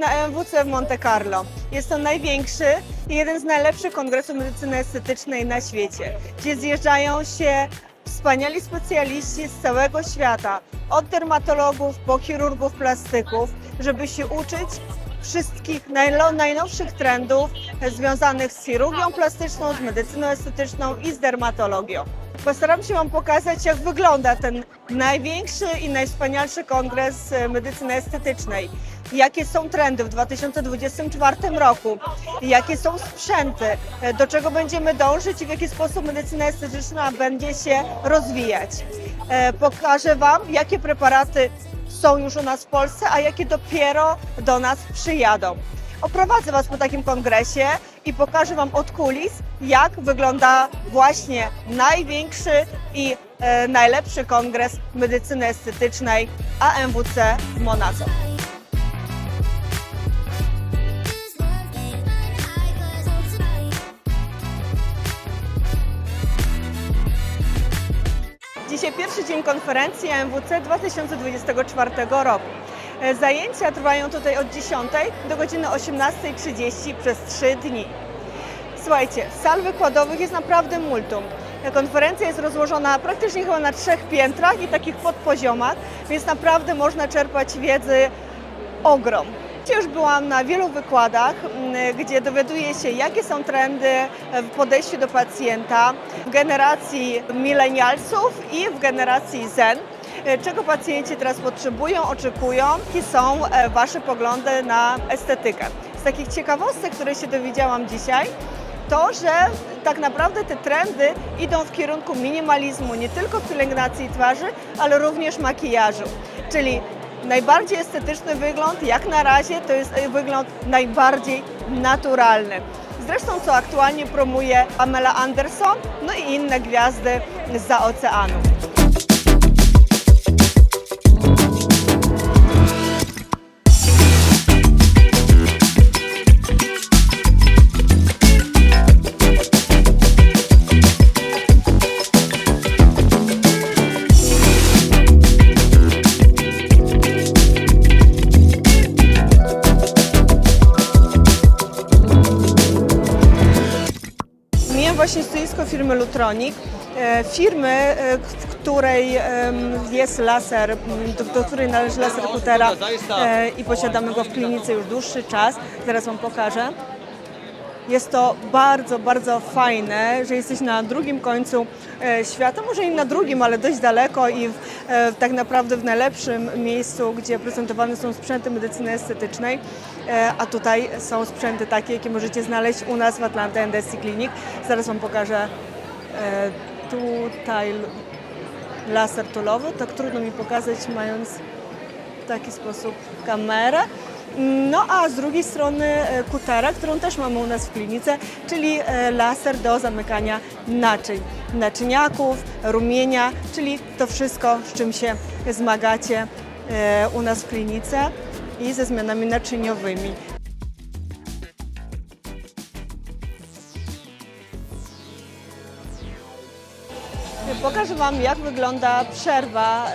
Na MWC w Monte Carlo. Jest to największy i jeden z najlepszych kongresów medycyny estetycznej na świecie, gdzie zjeżdżają się wspaniali specjaliści z całego świata, od dermatologów po chirurgów plastyków, żeby się uczyć wszystkich najnowszych trendów związanych z chirurgią plastyczną, z medycyną estetyczną i z dermatologią. Postaram się Wam pokazać, jak wygląda ten największy i najwspanialszy kongres medycyny estetycznej. Jakie są trendy w 2024 roku, jakie są sprzęty, e, do czego będziemy dążyć i w jaki sposób medycyna estetyczna będzie się rozwijać. E, Pokażę Wam, jakie preparaty są już u nas w Polsce, a jakie dopiero do nas przyjadą. Oprowadzę Was po takim kongresie i pokażę Wam od kulis, jak wygląda właśnie największy i e, najlepszy kongres medycyny estetycznej AMWC w Monaco. Pierwszy dzień konferencji AMWC 2024 roku. E, Zajęcia trwają tutaj od 10 do godziny 18.30 przez 3 dni. Słuchajcie, sal wykładowych jest naprawdę multum. Konferencja jest rozłożona praktycznie chyba na trzech piętrach i takich podpoziomach, więc naprawdę można czerpać wiedzy ogrom. Już byłam na wielu wykładach, m, gdzie dowiaduję się, jakie są trendy w podejściu do pacjenta w generacji milenialsów i w generacji Zen. Czego pacjenci teraz potrzebują, oczekują, jakie są e, Wasze poglądy na estetykę. Z takich ciekawostek, które się dowiedziałam dzisiaj, to, że tak naprawdę te trendy idą w kierunku minimalizmu nie tylko w pielęgnacji twarzy, ale również makijażu. Czyli najbardziej estetyczny wygląd, jak na razie, to jest wygląd najbardziej naturalny. Zresztą co aktualnie promuje Pamela Anderson, no i inne gwiazdy za oceanu. Właśnie stoisko firmy Lutronic, e, firmy, e, w której jest laser, do, do której należy laser Kutera e, i posiadamy go w klinice już dłuższy czas. Zaraz Wam pokażę. Jest to bardzo, bardzo fajne, że jesteś na drugim końcu e, świata, może i na drugim, ale dość daleko i w, e, tak naprawdę w najlepszym miejscu, gdzie prezentowane są sprzęty medycyny estetycznej, e, a tutaj są sprzęty takie, jakie możecie znaleźć u nas w Atlanta NDC Clinic. Zaraz Wam pokażę tutaj laser tulowy, tak trudno mi pokazać mając w taki sposób kamerę. No a z drugiej strony e, kutera, którą też mamy u nas w klinice, czyli e, laser do zamykania naczyń, naczyniaków, rumienia, czyli to wszystko, z czym się zmagacie e, u nas w klinice i ze zmianami naczyniowymi. Pokażę Wam, jak wygląda przerwa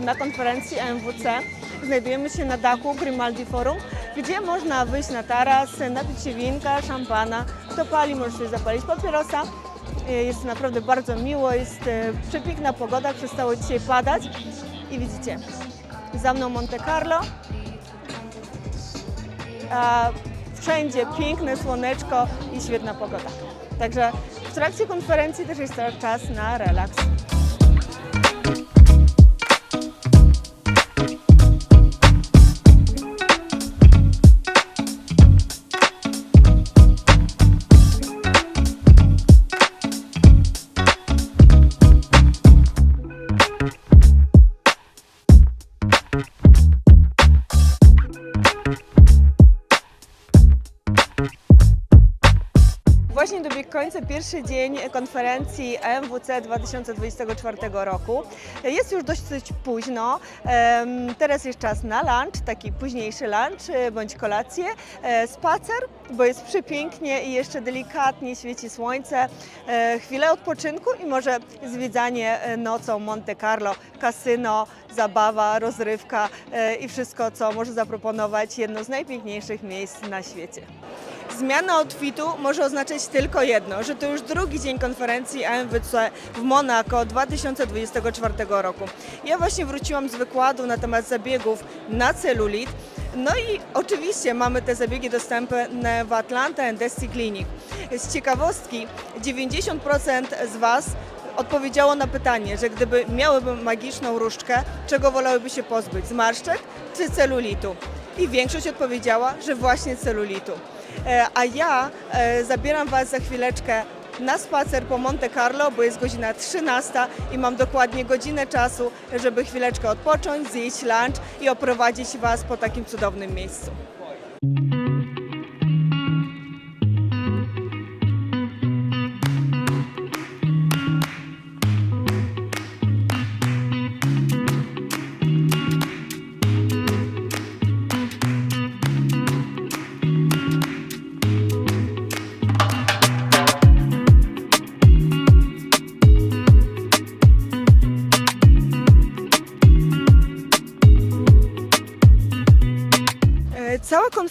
na konferencji MWC. Znajdujemy się na dachu Grimaldi Forum, gdzie można wyjść na taras, napić się winka, szampana. Kto pali, może zapalić papierosa. E, Jest naprawdę bardzo miło, jest e, przepiękna pogoda, przestało dzisiaj padać. I widzicie, za mną Monte Carlo, a wszędzie piękne słoneczko i świetna pogoda. Także w trakcie konferencji też jest czas na relaks. Pierwszy dzień konferencji MWC 2024 roku. Jest już dosyć późno. Teraz jest czas na lunch, taki późniejszy lunch e, bądź kolację. E, Spacer, bo jest przepięknie i jeszcze delikatnie świeci słońce. E, Chwilę odpoczynku i może zwiedzanie nocą Monte Carlo, kasyno, zabawa, rozrywka i wszystko, co może zaproponować jedno z najpiękniejszych miejsc na świecie. Zmiana outfitu może oznaczać tylko jedno, że to już drugi dzień konferencji AMWC w Monako 2024 roku. Ja właśnie wróciłam z wykładu na temat zabiegów na celulit. No i oczywiście mamy te zabiegi dostępne w Atlanta Endesi Clinic. Z ciekawostki 90% z Was odpowiedziało na pytanie, że gdyby miałyby magiczną różdżkę, czego wolałyby się pozbyć? Zmarszczek czy celulitu? I większość odpowiedziała, że właśnie celulitu. E, A ja e, zabieram Was za chwileczkę na spacer po Monte Carlo, bo jest godzina 13 i mam dokładnie godzinę czasu, żeby chwileczkę odpocząć, zjeść lunch i oprowadzić Was po takim cudownym miejscu.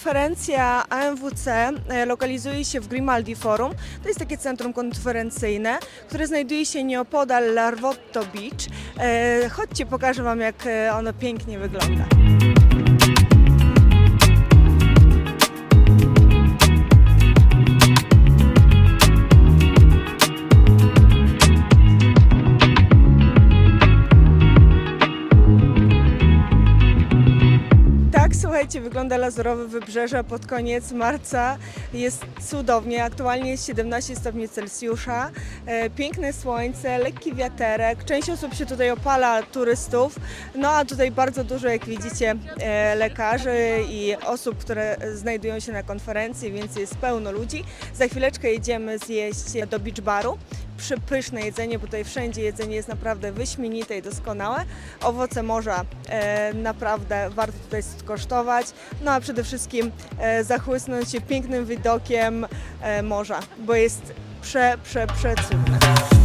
Konferencja AMWC e, lokalizuje się w Grimaldi Forum. To jest takie centrum konferencyjne, które znajduje się nieopodal Larvotto Beach. E, Chodźcie, pokażę Wam, jak e, ono pięknie wygląda. Wygląda lazurowe wybrzeże pod koniec marca. Jest cudownie. Aktualnie jest 17 stopni Celsjusza. E, piękne słońce, lekki wiaterek. Część osób się tutaj opala, turystów. No a tutaj bardzo dużo, jak widzicie, e, lekarzy i osób, które znajdują się na konferencji, więc jest pełno ludzi. Za chwileczkę jedziemy zjeść do beach baru przepyszne jedzenie, bo tutaj wszędzie jedzenie jest naprawdę wyśmienite i doskonałe. Owoce morza e, naprawdę warto tutaj skosztować. No a przede wszystkim e, zachłysnąć się pięknym widokiem e, morza, bo jest prze, prze, przecudne.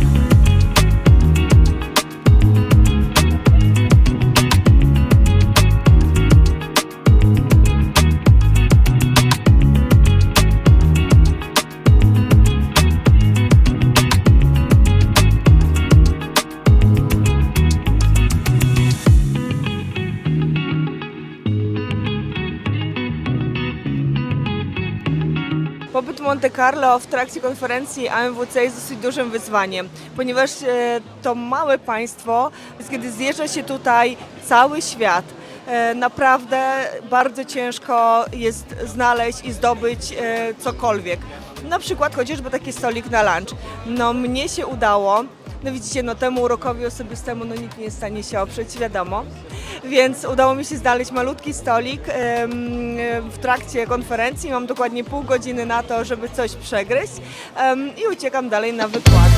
Monte Carlo w trakcie konferencji AMWC jest dosyć dużym wyzwaniem, ponieważ e, to małe państwo, kiedy zjeżdża się tutaj cały świat, e, naprawdę bardzo ciężko jest znaleźć i zdobyć e, cokolwiek. Na przykład chociażby taki stolik na lunch. No mnie się udało, no widzicie, no temu urokowi osobistemu no nikt nie jest w stanie się oprzeć, wiadomo. Więc udało mi się znaleźć malutki stolik w trakcie konferencji. Mam dokładnie pół godziny na to, żeby coś przegryźć i uciekam dalej na wykłady.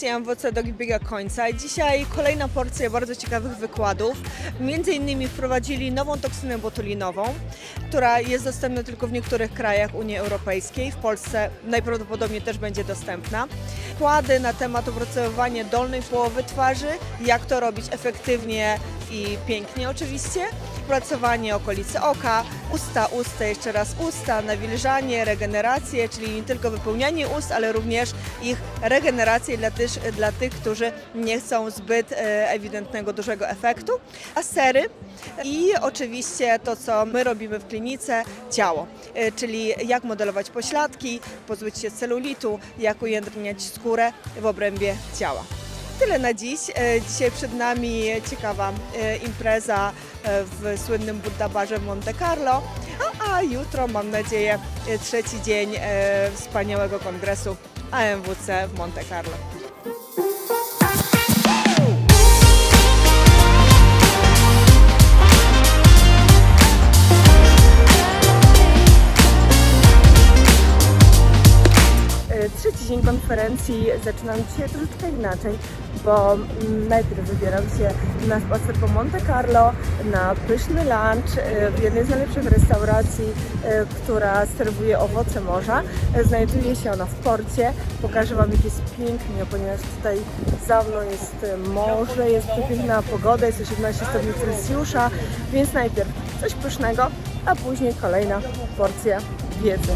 Dzień konferencji MWC dobiega końca. Dzisiaj kolejna porcja bardzo ciekawych wykładów. Między innymi wprowadzili nową toksynę botulinową, która jest dostępna tylko w niektórych krajach Unii Europejskiej. W Polsce najprawdopodobniej też będzie dostępna. Wykłady na temat opracowywania dolnej połowy twarzy, jak to robić efektywnie i pięknie oczywiście. Opracowanie okolicy oka, usta, usta, jeszcze raz usta, nawilżanie, regenerację, czyli nie tylko wypełnianie ust, ale również ich regenerację dla, też, dla tych, którzy nie chcą zbyt e, ewidentnego, dużego efektu. A sery i oczywiście to, co my robimy w klinice, ciało, e, czyli jak modelować pośladki, pozbyć się celulitu, jak ujędrniać skórę w obrębie ciała. Tyle na dziś. E, Dzisiaj przed nami ciekawa impreza w słynnym Buddha Barze Monte Carlo, a, a jutro mam nadzieję e, trzeci dzień e, wspaniałego kongresu AMWC w Monte Carlo. Dzień konferencji zaczynam dzisiaj troszeczkę inaczej, bo najpierw wybieram się na spacer po Monte Carlo, na pyszny lunch e, w jednej z najlepszych restauracji, e, która serwuje owoce morza. Znajduje się ona w porcie. Pokażę Wam, jak jest pięknie, ponieważ tutaj za mną jest morze, jest piękna pogoda, jest 18 stopni Celsjusza, więc najpierw coś pysznego, a później kolejna porcja wiedzy.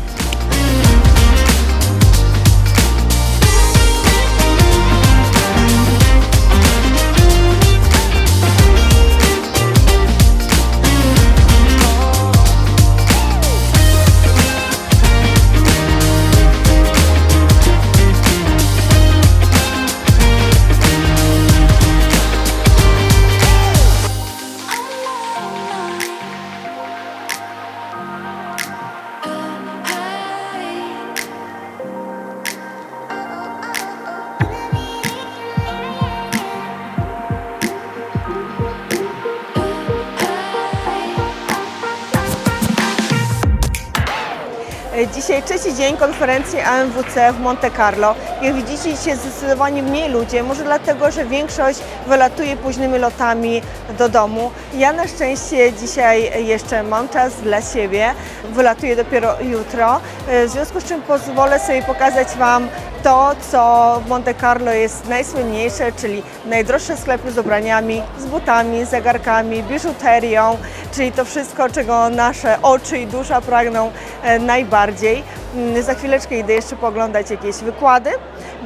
Dzisiaj trzeci dzień konferencji AMWC w Monte Carlo. Jak widzicie, dzisiaj zdecydowanie mniej ludzie, może dlatego, że większość wylatuje późnymi lotami do domu. Ja na szczęście dzisiaj jeszcze mam czas dla siebie, wylatuję dopiero jutro, w związku z czym pozwolę sobie pokazać Wam to, co w Monte Carlo jest najsłynniejsze, czyli najdroższe sklepy z ubraniami, z butami, zegarkami, biżuterią, czyli to wszystko, czego nasze oczy i dusza pragną e, najbardziej. Mm, Za chwileczkę idę jeszcze pooglądać jakieś wykłady,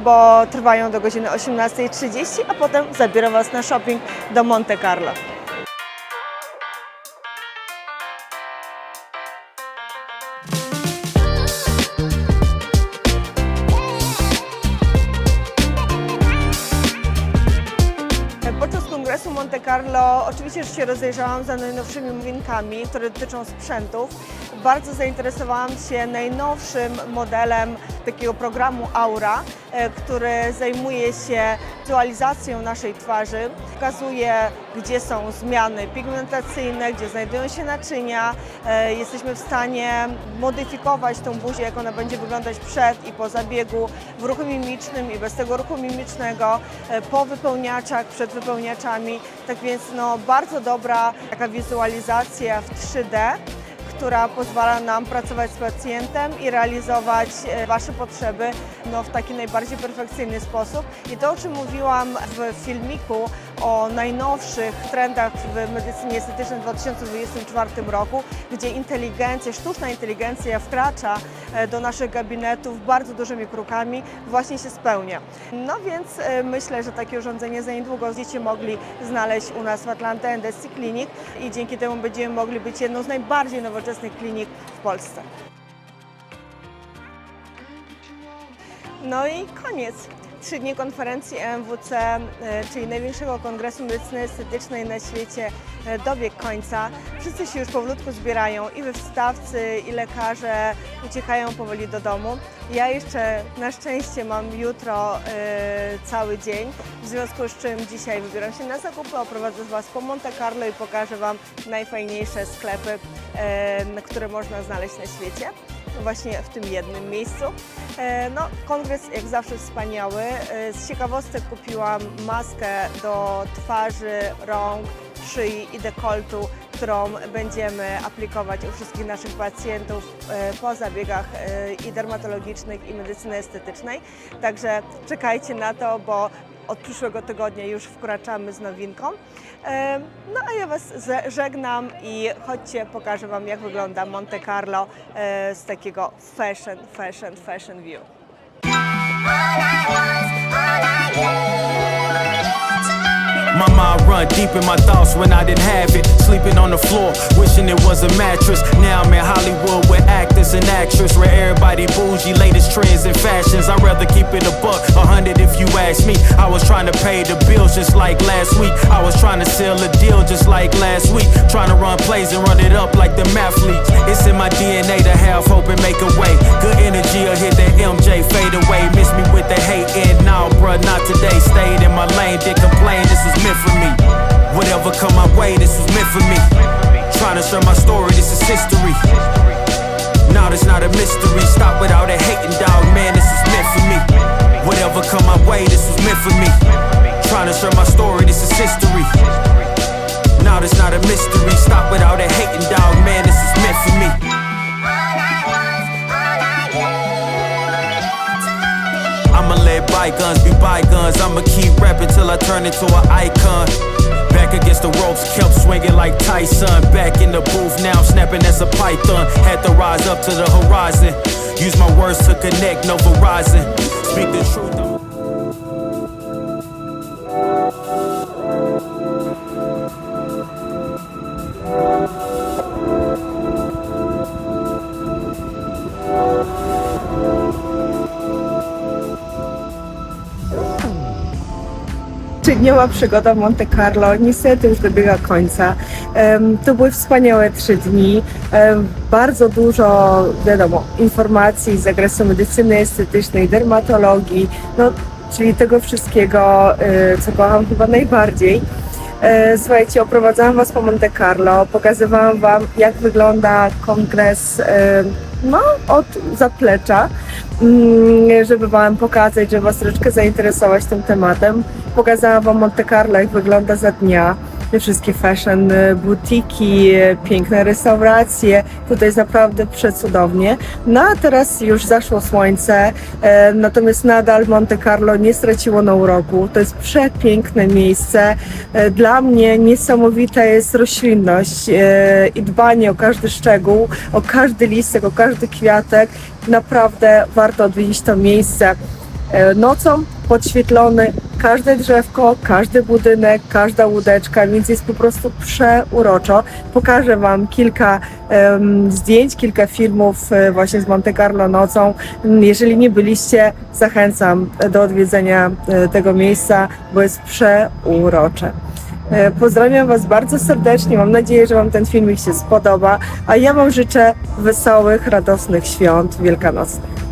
bo trwają do godziny 18.30, a potem zabiorę Was na shopping do Monte Carlo. Że się rozejrzałam za najnowszymi nowinkami, które dotyczą sprzętów. Bardzo zainteresowałam się najnowszym modelem takiego programu Aura, e, który zajmuje się wizualizacją naszej twarzy. Pokazuje, gdzie są zmiany pigmentacyjne, gdzie znajdują się naczynia. E, Jesteśmy w stanie modyfikować tą buzię, jak ona będzie wyglądać przed i po zabiegu w ruchu mimicznym i bez tego ruchu mimicznego, e, po wypełniaczach, przed wypełniaczami. Tak więc no, bardzo dobra taka wizualizacja w 3D która pozwala nam pracować z pacjentem i realizować e, Wasze potrzeby no, w taki najbardziej perfekcyjny sposób. I to, o czym mówiłam w filmiku o najnowszych trendach w medycynie estetycznej w 2024 roku, gdzie inteligencja, sztuczna inteligencja wkracza do naszych gabinetów bardzo dużymi krokami, właśnie się spełnia. No więc e, myślę, że takie urządzenie za niedługo będziecie mogli znaleźć u nas w Atlanta NDC Clinic i dzięki temu będziemy mogli być jedną z najbardziej nowoczesnych klinik w Polsce. No i koniec. Trzy dni konferencji MWC, e, czyli największego kongresu medycyny estetycznej na świecie, e, dobiegł końca. Wszyscy się już powolutku zbierają i wystawcy, i lekarze uciekają powoli do domu. Ja jeszcze na szczęście mam jutro e, cały dzień, w związku z czym dzisiaj wybieram się na zakupy, oprowadzę Was po Monte Carlo i pokażę Wam najfajniejsze sklepy, które można znaleźć na świecie właśnie w tym jednym miejscu. E, No, kongres jak zawsze wspaniały. E, Z ciekawostek kupiłam maskę do twarzy, rąk, szyi i dekoltu, którą będziemy aplikować u wszystkich naszych pacjentów e, po zabiegach i dermatologicznych i medycyny estetycznej. Także czekajcie na to, bo od przyszłego tygodnia już wkraczamy z nowinką. No a ja Was żegnam i chodźcie, pokażę Wam jak wygląda Monte Carlo e, z takiego fashion, fashion, fashion view. My mind run deep in my thoughts when I didn't have it. Sleeping on the floor, wishing it was a mattress. Now I'm in Hollywood with actors and actresses. Where everybody bougie, latest trends and fashions. I'd rather keep it a buck, me. I was trying to pay the bills just like last week. I was trying to sell a deal just like last week. Trying to run plays and run it up like the mathletes. It's in my DNA to have hope and make a way. Good energy will hit that MJ fade away. Miss me with the hate and now, bruh, not today. Stayed in my lane, did complain. This was meant for me. Whatever come my way, this was meant for me. Trying to share my story, this is history. Now it's not a mystery. Stop without a hating dog, man. This is meant hating dog, man. This is meant for me. I'ma let bygones be bygones. I'ma keep rapping till I turn into an icon. Back against the ropes, kept swinging like Tyson. Back in the booth now, snapping as a python. Had to rise up to the horizon. Use my words to connect, no Verizon. Speak the truth. Trzydniowa przygoda w Monte Carlo niestety już dobiega końca. To były wspaniałe trzy dni. Bardzo dużo, wiadomo, informacji z zakresu medycyny estetycznej, dermatologii, no, czyli tego wszystkiego, y, co kocham chyba najbardziej. E, Słuchajcie, oprowadzałam Was po Monte Carlo, pokazywałam Wam, jak wygląda kongres no, od zaplecza, mm, żeby Wam pokazać, żeby Was troszeczkę zainteresować tym tematem. Pokazałam Wam Monte Carlo, jak wygląda za dnia, te wszystkie fashion e, butiki, piękne restauracje. Tutaj jest naprawdę przecudownie. No a teraz już zaszło słońce, e, natomiast nadal Monte Carlo nie straciło na uroku. To jest przepiękne miejsce. E, Dla mnie niesamowita jest roślinność e, i dbanie o każdy szczegół, o każdy listek, o każdy kwiatek. Naprawdę warto odwiedzić to miejsce. Nocą podświetlony każde drzewko, każdy budynek, każda łódeczka, więc jest po prostu przeuroczo. Pokażę Wam kilka em, zdjęć, kilka filmów e, właśnie z Monte Carlo nocą. Jeżeli nie byliście, zachęcam do odwiedzenia e, tego miejsca, bo jest przeurocze. E, Pozdrawiam Was bardzo serdecznie. Mam nadzieję, że Wam ten filmik się spodoba. A ja Wam życzę wesołych, radosnych świąt wielkanocnych.